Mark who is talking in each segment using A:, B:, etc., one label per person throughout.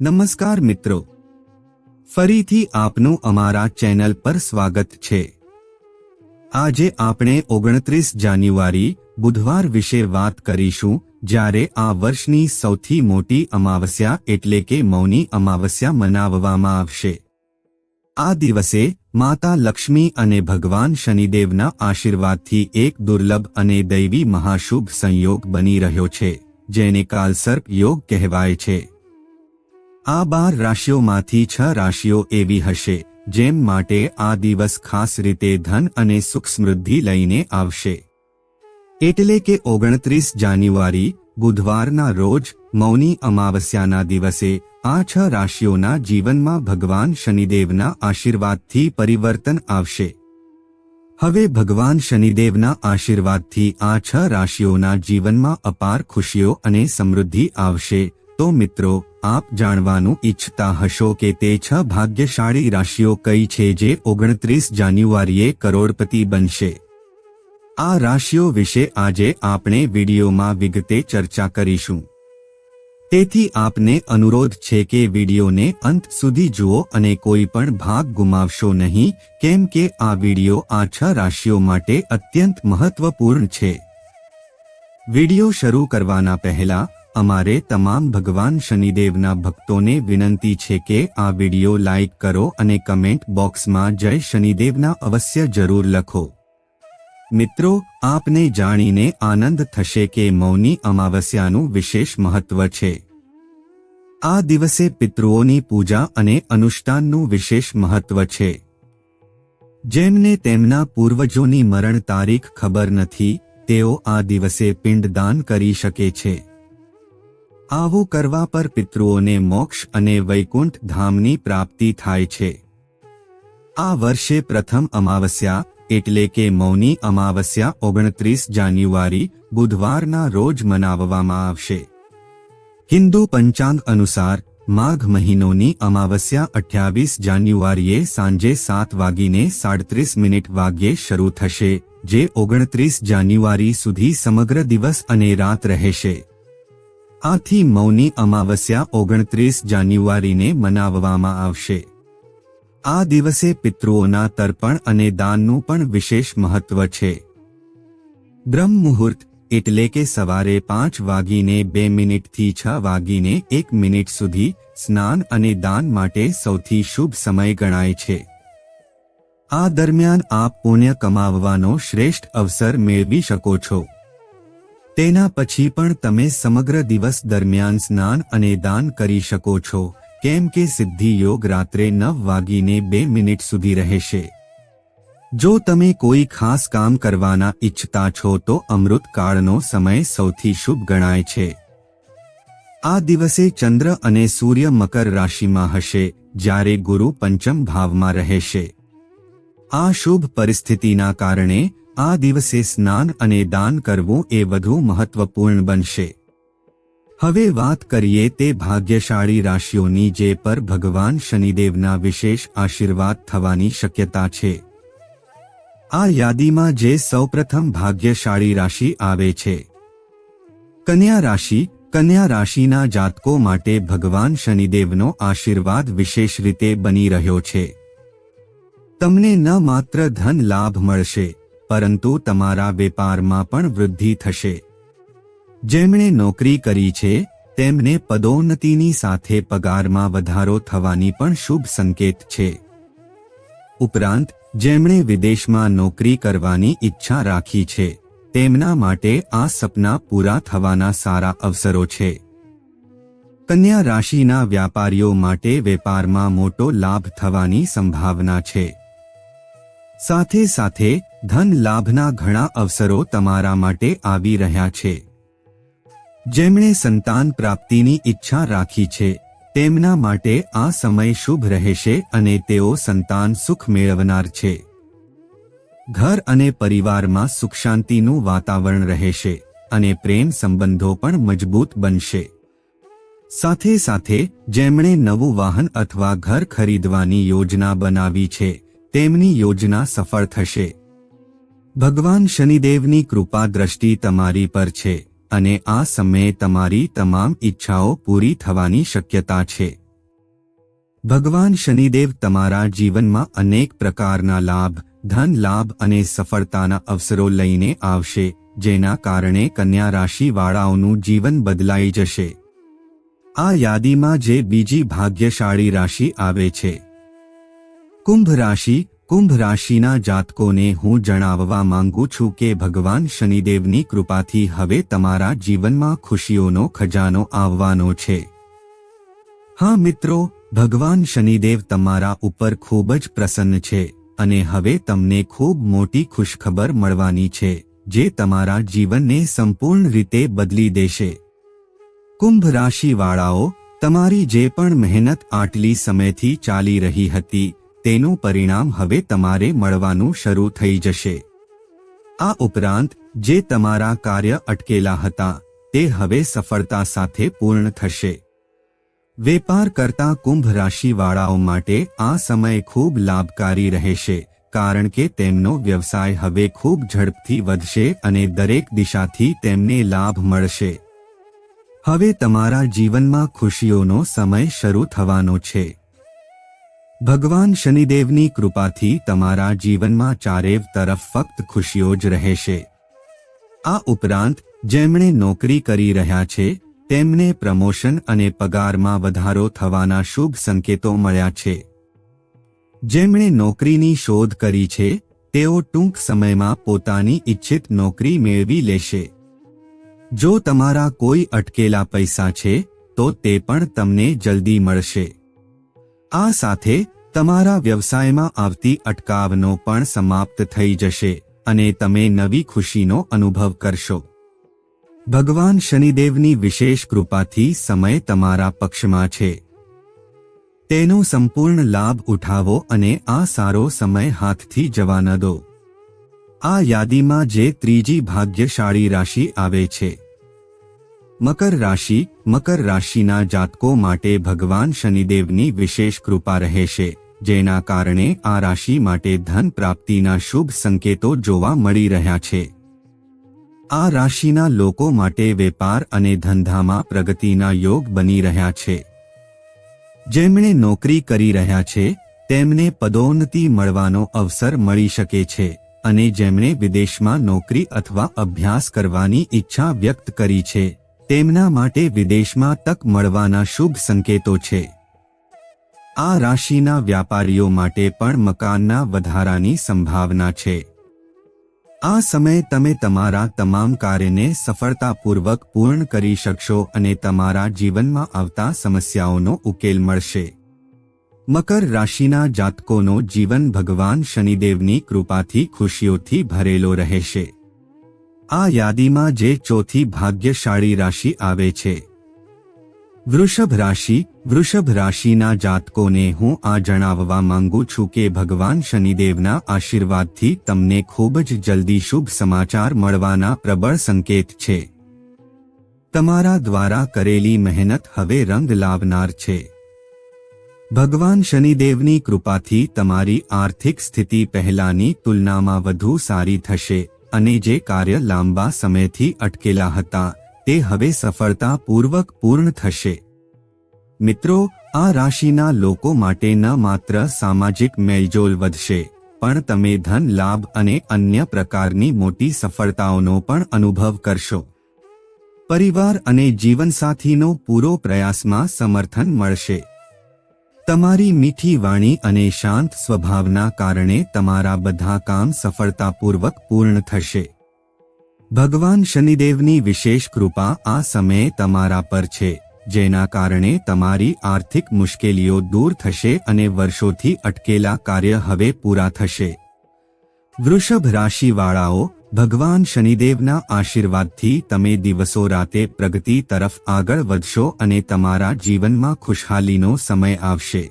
A: નમસ્કાર મિત્રો. ફરીથી આપનું અમારા ચેનલ પર સ્વાગત છે. આજે આપણે ઓગણત્રીસ જાન્યુઆરી બુધવાર વિશે વાત કરીશું, જ્યારે આ વર્ષની સૌથી મોટી અમાવસ્યા એટલે કે મૌની અમાવસ્યા મનાવવામાં આવશે. આ દિવસે માતા લક્ષ્મી અને ભગવાન શનિદેવના આશીર્વાદથી એક દુર્લભ અને દૈવી મહાશુભ સંયોગ બની રહ્યો છે, જેને કાલસર્પ યોગ કહેવાય છે. આ બાર રાશિઓમાંથી છ રાશિઓ એવી હશે, જેમ માટે આ દિવસ ખાસ રીતે ધન અને સુખ સમૃદ્ધિ લઈને આવશે. એટલે કે ઓગણત્રીસ જાન્યુઆરી, બુધવારના રોજ, મૌની અમાવસ્યાના દિવસે, આ છ રાશિઓના જીવનમાં ભગવાન શનિદેવના આશીર્વાદથી પરિવર્તન આવશે. હવે ભગવાન શનિદેવના આશીર્વાદથી આ છ રાશિઓના જીવનમાં અપાર ખુશીઓ અને સમૃદ્ધિ આવશે. તો મિત્રો, આપ જાણવાનું ઈચ્છતા હશો કે તે છ ભાગ્યશાળી રાશિઓ કઈ છે જે ઓગણત્રીસ જાન્યુઆરીએ કરોડપતિ બનશે. આ રાશિઓ વિશે આજે આપણે વિડીયોમાં વિગતે ચર્ચા કરીશું. તેથી આપને અનુરોધ છે કે વિડીયોને અંત સુધી જુઓ અને કોઈ પણ ભાગ ગુમાવશો નહીં, કેમ કે આ વીડિયો આ છ રાશિઓ માટે અત્યંત મહત્વપૂર્ણ છે. વીડિયો શરૂ કરવાના પહેલા અમારે તમામ ભગવાન શનિદેવના ભક્તોને વિનંતી છે કે આ વીડિયો લાઇક કરો અને કમેન્ટ બોક્સમાં જય શનિદેવના અવશ્ય જરૂર લખો. મિત્રો, આપને જાણીને આનંદ થશે કે મૌની અમાવસ્યાનું વિશેષ મહત્વ છે. આ દિવસે પિતૃઓની પૂજા અને અનુષ્ઠાનનું વિશેષ મહત્વ છે. જેમને તેમના પૂર્વજોની મરણ તારીખ ખબર નથી, તેઓ આ દિવસે પિંડદાન કરી શકે છે. આવું કરવા પર પિતૃઓને મોક્ષ અને વૈકુંઠ ધામની પ્રાપ્તિ થાય છે. આ વર્ષે પ્રથમ અમાવસ્યા, એટલે કે મૌની અમાવસ્યા, ઓગણત્રીસ જાન્યુઆરી, બુધવારના રોજ મનાવવામાં આવશે. હિન્દુ પંચાંગ અનુસાર, માઘ મહિનોની અમાવસ્યા અઠ્યાવીસ જાન્યુઆરીએ સાંજે સાત વાગીને સાડત્રીસ મિનિટ વાગ્યે શરૂ થશે, જે ઓગણત્રીસ જાન્યુઆરી સુધી સમગ્ર દિવસ અને રાત રહેશે. આથી મૌની અમાવસ્યા ઓગણત્રીસ જાન્યુઆરીને મનાવવામાં આવશે. આ દિવસે પિતૃઓના તર્પણ અને દાનનું પણ વિશેષ મહત્વ છે. બ્રહ્મ મુહૂર્ત, એટલે કે સવારે પાંચ વાગીને બે મિનિટથી છ વાગીને એક મિનિટ સુધી સ્નાન અને દાન માટે સૌથી શુભ સમય ગણાય છે. આ દરમિયાન આપ પુણ્ય કમાવવાનો શ્રેષ્ઠ અવસર મેળવી શકો છો. તેના પછી પણ તમે સમગ્ર દિવસ દરમિયાન સ્નાન અને દાન કરી શકો છો, કેમ કે સિદ્ધિ યોગ રાત્રે નવ વાગીને બે મિનિટ સુધી રહેશે. જો તમે કોઈ ખાસ કામ કરવાના ઈચ્છતા છો તો અમૃતકાળનો સમય સૌથી શુભ ગણાય છે. આ દિવસે ચંદ્ર અને સૂર્ય મકર રાશિમાં હશે, જ્યારે ગુરુ પંચમ ભાવમાં રહેશે. આ શુભ પરિસ્થિતિના કારણે આ દિવસે સ્નાન અને દાન કરવું એ વધુ મહત્વપૂર્ણ બનશે. હવે વાત કરીએ તે ભાગ્યશાળી રાશિઓની જે પર ભગવાન શનિદેવના વિશેષ આશીર્વાદ થવાની શક્યતા છે. આ યાદીમાં જે સૌપ્રથમ ભાગ્યશાળી રાશિ આવે છે. કન્યા રાશિ, કન્યા રાશિના જાતકો માટે ભગવાન શનિદેવનો આશીર્વાદ વિશેષ રીતે બની રહ્યો છે. તમને ન માત્ર ધન લાભ મળશે પરંતુ તમારા વેપારમાં પણ વૃદ્ધિ થશે. જેમણે નોકરી કરી છે, તેમને પદોન્નતિની સાથે પગારમાં વધારો થવાની પણ શુભ સંકેત છે. ઉપરાંત, જેમણે વિદેશમાં નોકરી કરવાની ઈચ્છા રાખી છે, તેમના માટે આ સપના પૂરા થવાના સારા અવસરો છે. કન્યા રાશિના વ્યાપારીઓ માટે વેપારમાં મોટો લાભ થવાની સંભાવના છે. સાથે સાથે ધન લાભના ઘણા અવસરો તમારા માટે આવી રહ્યા છે. જેમણે સંતાન પ્રાપ્તિની ઈચ્છા રાખી છે, તેમના માટે આ સમય શુભ રહેશે અને તેઓ સંતાન સુખ મેળવનાર છે. ઘર અને પરિવારમાં સુખ શાંતિનું વાતાવરણ રહેશે અને પ્રેમ સંબંધો પણ મજબૂત બનશે. સાથે સાથે, જેમણે નવું વાહન અથવા ઘર ખરીદવાની યોજના બનાવી છે, તેમની યોજના સફળ થશે. ભગવાન શનિદેવની કૃપા દ્રષ્ટિ તમારી પર છે, અને આ સમયે તમારી તમામ ઈચ્છાઓ પૂરી થવાની શક્યતા છે. ભગવાન શનિદેવ તમારા જીવનમાં અનેક પ્રકારના લાભ, ધન લાભ અને સફળતાના અવસરો લઈને આવશે, જેના કારણે કન્યા રાશિવાળાઓનું જીવન બદલાઈ જશે. આ યાદીમાં જે બીજી ભાગ્યશાળી રાશિ આવે છે. કુંભ રાશિ કુંભ રાશિના જાતકોને હું જણાવવા માંગુ છું કે ભગવાન શનિદેવની કૃપાથી હવે તમારા જીવનમાં ખુશીઓનો ખજાનો આવવાનો છે. હા મિત્રો, ભગવાન શનિદેવ તમારા ઉપર ખૂબ જ પ્રસન્ન છે અને હવે તમને ખૂબ મોટી ખુશખબર મળવાની છે, જે તમારા જીવનને સંપૂર્ણ રીતે બદલી દેશે. કુંભ રાશિવાળાઓ, તમારી જે પણ મહેનત આટલી સમયથી ચાલી રહી હતી તેનું પરિણામ હવે તમારે મળવાનું શરૂ થઈ જશે. આ ઉપરાંત, જે તમારા કાર્ય અટકેલા હતા, તે હવે સફળતા સાથે પૂર્ણ થશે. વેપાર કરતા કુંભ રાશિવાળાઓ માટે આ સમય ખૂબ લાભકારી રહેશે, કારણ કે તેમનો વ્યવસાય હવે ખૂબ ઝડપથી વધશે અને દરેક દિશાથી તેમને લાભ મળશે. હવે તમારા જીવનમાં ખુશીઓનો સમય શરૂ થવાનો છે. ભગવાન શનિદેવની કૃપાથી તમારા જીવનમાં ચારેવ તરફ ફક્ત ખુશીઓ જ રહેશે. આ ઉપરાંત, જેમણે નોકરી કરી રહ્યા છે, તેમને પ્રમોશન અને પગારમાં વધારો થવાના શુભ સંકેતો મળ્યા છે. જેમણે નોકરીની શોધ કરી છે, તેઓ ટૂંક સમયમાં પોતાની ઇચ્છિત નોકરી મેળવી લેશે. જો તમારા કોઈ અટકેલા પૈસા છે, તો તે પણ તમને જલ્દી મળશે. આ સાથે તમારા વ્યવસાયમાં આવતી અટકાવનો પણ સમાપ્ત થઈ જશે અને તમે નવી ખુશીનો અનુભવ કરશો. ભગવાન શનિદેવની વિશેષ કૃપાથી સમય તમારા પક્ષમાં છે. તેનો સંપૂર્ણ લાભ ઉઠાવો અને આ સારો સમય હાથથી જવા ન દો. આ યાદીમાં જે ત્રીજી ભાગ્યશાળી રાશિ આવે છે. મકર રાશિ, મકર રાશિના જાતકો માટે ભગવાન શનિદેવની વિશેષ કૃપા રહેશે, જેના કારણે આ રાશિ માટે ધન પ્રાપ્તિના શુભ સંકેતો જોવા મળી રહ્યા છે. આ રાશિના લોકો માટે વેપાર અને ધંધામાં પ્રગતિના યોગ બની રહ્યા છે. જેમણે નોકરી કરી રહ્યા છે, તેમને પદોન્નતિ મળવાનો અવસર મળી શકે છે, અને જેમણે વિદેશમાં નોકરી અથવા અભ્યાસ કરવાની ઈચ્છા વ્યક્ત કરી છે. તેમના માટે વિદેશમાં તક મળવાના શુભ સંકેતો છે. આ રાશિના વ્યાપારીઓ માટે પણ મકાનના વધારાની સંભાવના છે. આ સમય તમે તમારા તમામ કાર્યને સફળતાપૂર્વક પૂર્ણ કરી શકશો અને તમારા જીવનમાં આવતા સમસ્યાઓનો ઉકેલ મળશે. મકર રાશિના જાતકોનો જીવન ભગવાન શનિદેવની કૃપાથી ખુશીઓથી ભરેલો રહેશે. આ યાદીમાં જે ચોથી ભાગ્યશાળી રાશિ આવે છે. વૃષભ રાશિ, વૃષભ રાશિના જાતકોને હું આ જણાવવા માંગુ છું કે ભગવાન શનિદેવના આશીર્વાદથી તમને ખૂબ જ જલ્દી શુભ સમાચાર મળવાના પ્રબળ સંકેત છે. તમારા દ્વારા કરેલી મહેનત હવે રંગ લાવનાર છે. ભગવાન શનિદેવની કૃપાથી તમારી આર્થિક સ્થિતિ પહેલાની તુલનામાં વધુ સારી થશે. અને જે કાર્ય લાંબા સમયથી અટકેલા હતા, તે હવે સફળતાપૂર્વક પૂર્ણ થશે. મિત્રો, આ રાશિના લોકો માટે ન માત્ર સામાજિક મેલજોલ વધશે, પણ તમે ધન લાભ અને અન્ય પ્રકારની મોટી સફળતાઓનો પણ અનુભવ કરશો. પરિવાર અને જીવનસાથીનો પૂરો પ્રયાસમાં સમર્થન મળશે. તમારી મીઠી વાણી અને શાંત સ્વભાવના કારણે તમારા બધા કામ સફળતાપૂર્વક પૂર્ણ થશે. ભગવાન શનિદેવની વિશેષ કૃપા આ સમયે તમારા પર છે, જેના કારણે તમારી આર્થિક મુશ્કેલીઓ દૂર થશે અને વર્ષોથી અટકેલા કાર્ય હવે પૂરા થશે. વૃષભ રાશિવાળાઓ ભગવાન શનિદેવના આશીર્વાદથી તમે દિવસો રાતે પ્રગતિ તરફ આગળ વધશો અને તમારા જીવનમાં ખુશહાલીનો સમય આવશે.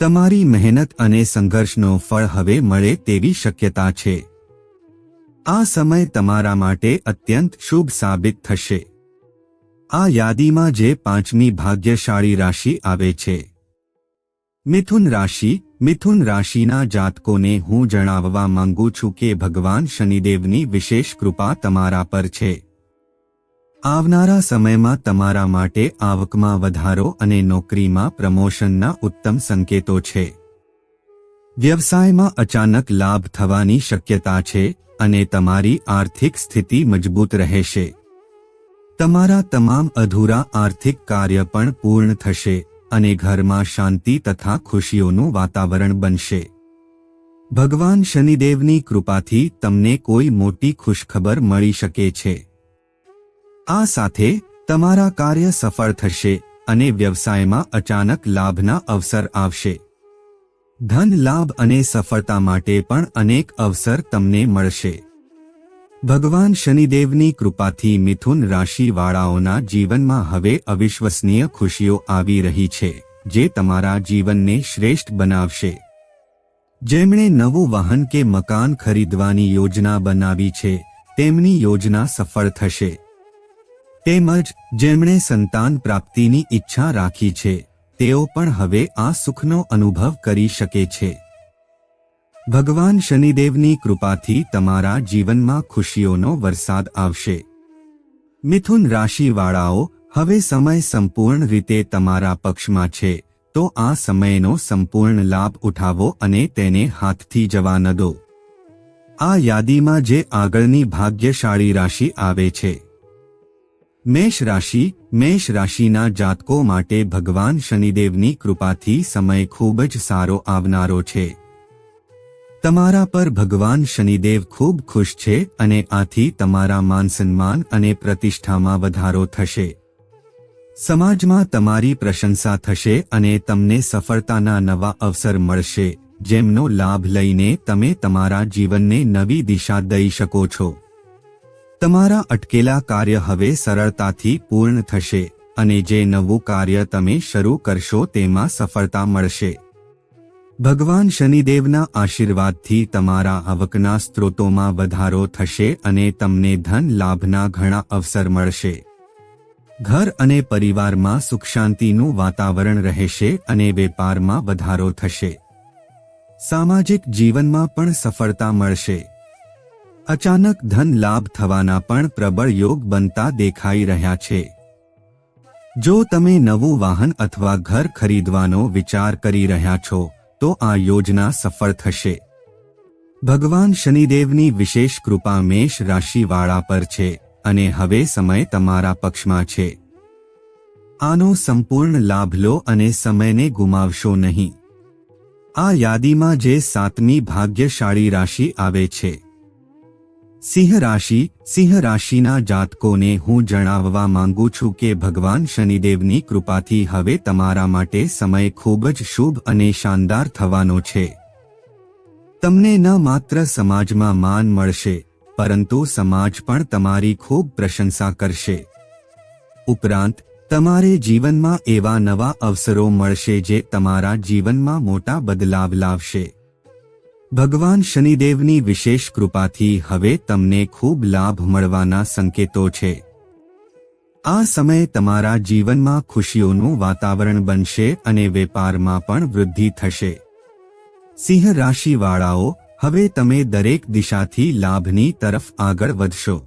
A: તમારી મહેનત અને સંઘર્ષનો ફળ હવે મળે તેવી શક્યતા છે. આ સમય તમારા માટે અત્યંત શુભ સાબિત થશે. આ યાદીમાં જે પાંચમી ભાગ્યશાળી રાશિ આવે છે. મિથુન રાશિ મિથુન રાશિના જાતકોને હું જણાવવા માંગુ છું કે ભગવાન શનિદેવની વિશેષ કૃપા તમારા પર છે. આવનારા સમયમાં તમારા માટે આવકમાં વધારો અને નોકરીમાં પ્રમોશનના ઉત્તમ સંકેતો છે. વ્યવસાયમાં અચાનક લાભ થવાની શક્યતા છે અને તમારી આર્થિક સ્થિતિ મજબૂત રહેશે. તમારા તમામ અધૂરા આર્થિક કાર્ય પણ પૂર્ણ થશે. અને ઘરમાં શાંતિ તથા ખુશીઓનું વાતાવરણ બનશે. ભગવાન શનિદેવની કૃપાથી તમને કોઈ મોટી ખુશખબર મળી શકે છે. આ સાથે તમારા કાર્ય સફળ થશે અને વ્યવસાયમાં અચાનક લાભના અવસર આવશે. ધન લાભ અને સફળતા માટે પણ અનેક અવસર તમને મળશે. ભગવાન શનિદેવની કૃપાથી મિથુન રાશિવાળાઓના જીવનમાં હવે અવિશ્વસનીય ખુશીઓ આવી રહી છે, જે તમારા જીવનને શ્રેષ્ઠ બનાવશે. જેમણે નવું વાહન કે મકાન ખરીદવાની યોજના બનાવી છે, તેમની યોજના સફળ થશે. તેમજ, જેમણે સંતાન પ્રાપ્તિની ઈચ્છા રાખી છે, તેઓ પણ હવે આ સુખનો અનુભવ કરી શકે છે. ભગવાન શનિદેવની કૃપાથી તમારા જીવનમાં ખુશીઓનો વરસાદ આવશે. મિથુન રાશિવાળાઓ, હવે સમય સંપૂર્ણ રીતે તમારા પક્ષમાં છે, તો આ સમયનો સંપૂર્ણ લાભ ઉઠાવો અને તેને હાથથી જવા ન દો. આ યાદીમાં જે આગળની ભાગ્યશાળી રાશિ આવે છે. મેષ રાશિ, મેષ રાશિના જાતકો માટે ભગવાન શનિદેવની કૃપાથી સમય ખૂબ જ સારો આવનારો છે. તમારા પર ભગવાન શનિદેવ ખૂબ ખુશ છે અને આથી તમારા માન સન્માન અને પ્રતિષ્ઠામાં વધારો થશે. સમાજમાં તમારી પ્રશંસા થશે અને તમને સફળતાના નવા અવસર મળશે, જેમનો લાભ લઈને તમે તમારા જીવનને નવી દિશા દઈ શકો છો. તમારા અટકેલા કાર્ય હવે સરળતાથી પૂર્ણ થશે અને જે નવું કાર્ય તમે શરૂ કરશો તેમાં સફળતા મળશે. ભગવાન શનિદેવના આશીર્વાદથી તમારા આવકના સ્ત્રોતોમાં વધારો થશે અને તમને ધન લાભના ઘણા અવસર મળશે. ઘર અને પરિવારમાં સુખ શાંતિનું વાતાવરણ રહેશે અને વેપારમાં વધારો થશે. સામાજિક જીવનમાં પણ સફળતા મળશે. અચાનક ધન લાભ થવાના પણ પ્રબળ યોગ બનતા દેખાઈ રહ્યા છે. જો તમે નવું વાહન અથવા ઘર ખરીદવાનો વિચાર કરી રહ્યા છો તો આ યોજના સફળ થશે. ભગવાન શનિદેવની વિશેષ કૃપા મેષ રાશિવાળા પર છે અને હવે સમય તમારા પક્ષમાં છે. આનો સંપૂર્ણ લાભ લો અને સમયને ગુમાવશો નહીં. આ યાદીમાં જે સાતમી ભાગ્યશાળી રાશિ આવે છે. સિંહ રાશિ સિંહ રાશિના જાતકોને હું જણાવવા માંગુ છું કે ભગવાન શનિદેવની કૃપાથી હવે તમારા માટે સમય ખૂબ જ શુભ અને શાનદાર થવાનો છે. તમને ન માત્ર સમાજમાં માન મળશે, પરંતુ સમાજ પણ તમારી ખૂબ પ્રશંસા કરશે. ઉપરાંત, તમારે જીવનમાં એવા નવા અવસરો મળશે જે તમારા જીવનમાં મોટા બદલાવ લાવશે. ભગવાન શનિદેવની વિશેષ કૃપાથી હવે તમને ખૂબ લાભ મળવાના સંકેતો છે. આ સમય તમારા જીવનમાં ખુશીઓનું વાતાવરણ બનશે અને વેપારમાં પણ વૃદ્ધિ થશે. સિંહ રાશિવાળાઓ, હવે તમે દરેક દિશાથી લાભની તરફ આગળ વધશો.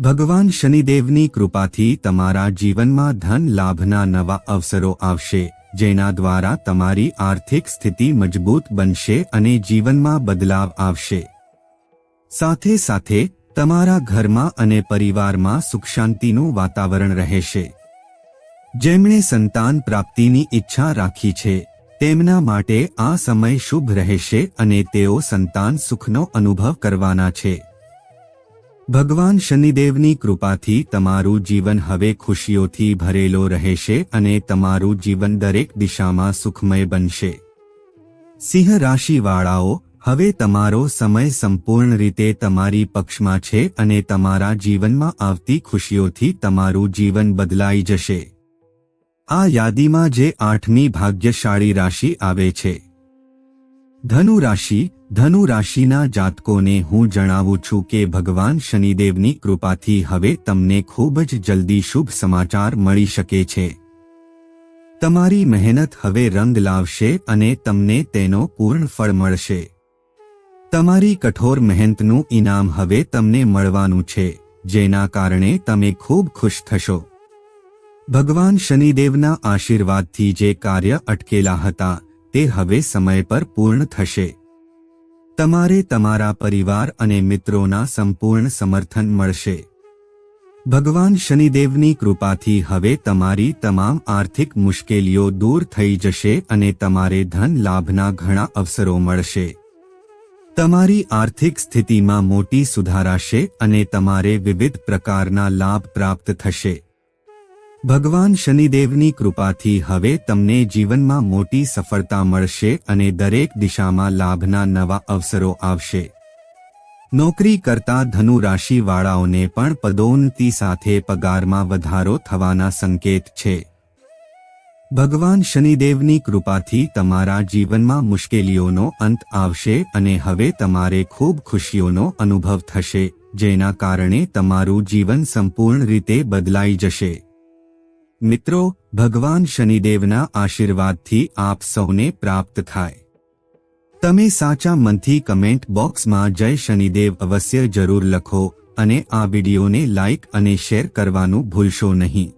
A: ભગવાન શનિદેવની કૃપાથી તમારા જીવનમાં ધન લાભના નવા અવસરો આવશે. જેના દ્વારા તમારી આર્થિક સ્થિતિ મજબૂત બનશે અને જીવનમાં બદલાવ આવશે. સાથે સાથે, તમારા ઘરમાં અને પરિવારમાં સુખ શાંતિનું વાતાવરણ રહેશે. જેમણે સંતાન પ્રાપ્તિની ઈચ્છા રાખી છે, તેમના માટે આ સમય શુભ રહેશે અને તેઓ સંતાન સુખનો અનુભવ કરવાના છે. ભગવાન શનિદેવની કૃપાથી તમારું જીવન હવે ખુશીઓથી ભરેલો રહેશે અને તમારું જીવન દરેક દિશામાં સુખમય બનશે. સિંહ રાશિવાળાઓ, હવે તમારો સમય સંપૂર્ણ રીતે તમારી પક્ષમાં છે અને તમારા જીવનમાં આવતી ખુશીઓથી તમારું જીવન બદલાઈ જશે. આ યાદીમાં જે આઠમી ભાગ્યશાળી રાશિ આવે છે. ધનુ રાશિ ધનુ રાશિના જાતકોને હું જણાવું છું કે ભગવાન શનિદેવની કૃપાથી હવે તમને ખૂબ જ જલ્દી શુભ સમાચાર મળી શકે છે. તમારી મહેનત હવે રંગ લાવશે અને તમને તેનો પૂર્ણ ફળ મળશે. તમારી કઠોર મહેનતનું ઇનામ હવે તમને મળવાનું છે, જેના કારણે તમે ખૂબ ખુશ થશો. ભગવાન શનિદેવના આશીર્વાદથી જે કાર્ય અટકેલા હતા, તે હવે સમય પર પૂર્ણ થશે. તમારે તમારા પરિવાર અને મિત્રોના સંપૂર્ણ સમર્થન મળશે. ભગવાન શનિદેવની કૃપાથી હવે તમારી તમામ આર્થિક મુશ્કેલીઓ દૂર થઈ જશે અને તમારે ધન લાભના ઘણા અવસરો મળશે. તમારી આર્થિક સ્થિતિમાં મોટી સુધારાશે અને તમારે વિવિધ પ્રકારના લાભ પ્રાપ્ત થશે. ભગવાન શનિદેવની કૃપાથી હવે તમને જીવનમાં મોટી સફળતા મળશે અને દરેક દિશામાં લાભના નવા અવસરો આવશે. નોકરી કરતા ધનુ રાશિવાળાઓને પણ પદોન્નતિ સાથે પગારમાં વધારો થવાના સંકેત છે. ભગવાન શનિદેવની કૃપાથી તમારા જીવનમાં મુશ્કેલીઓનો અંત આવશે અને હવે તમારે ખૂબ ખુશીઓનો અનુભવ થશે, જેના કારણે તમારું જીવન સંપૂર્ણ રીતે બદલાઈ જશે. મિત્રો, ભગવાન શનિદેવના આશીર્વાદથી આપ સૌને પ્રાપ્ત થાય. તમે સાચા મનથી કમેન્ટ બોક્સમાં જય શનિદેવ અવશ્ય જરૂર લખો અને આ વિડીયોને લાઇક અને શેર કરવાનું ભૂલશો નહીં.